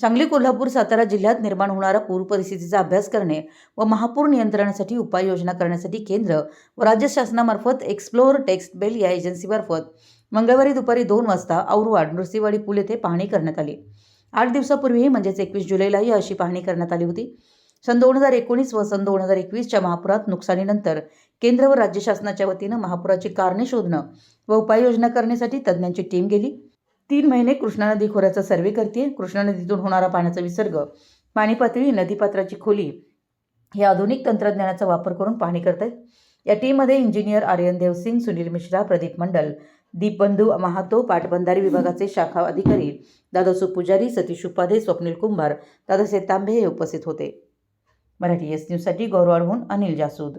सांगली कोल्हापूर सातारा जिल्ह्यात निर्माण होणारा पूर परिस्थितीचा अभ्यास करणे व महापूर नियंत्रणासाठी उपाययोजना करण्यासाठी केंद्र व राज्य शासनामार्फत एक्सप्लोअर टेक्स्ट बेल या एजन्सीमार्फत मंगळवारी दुपारी दोन वाजता औरवाड नृसिंहवाडी पूल येथे पाहणी करण्यात आली. आठ दिवसापूर्वीही म्हणजेच एकवीस जुलैलाही अशी पाहणी करण्यात आली होती. सन दोन हजार एकोणीस व सन दोन हजार एकवीसच्या महापुरात नुकसानीनंतर केंद्र व राज्य शासनाच्या वतीनं महापुराची कारणे शोधणं व उपाययोजना करण्यासाठी तज्ज्ञांची टीम गेली. तीन महिने कृष्णा नदी खोऱ्याचा सर्वे करते कृष्णा नदीतून होणारा पाण्याचा विसर्ग पाणी पातळी नदीपात्राची खोली हे आधुनिक तंत्रज्ञानाचा वापर करून पाहणी करतात या टीममध्ये इंजिनियर आर्यन देवसिंग सुनील मिश्रा प्रदीप मंडल दीपबंधू महातो पाटबंधारे विभागाचे शाखा अधिकारी दादासू पुजारी सतीश उपाधे स्वप्नील कुंभार दादासाहेब तांबे हे उपस्थित होते. मराठी एस न्यूजसाठी गौरवाडहून अनिल जासूद.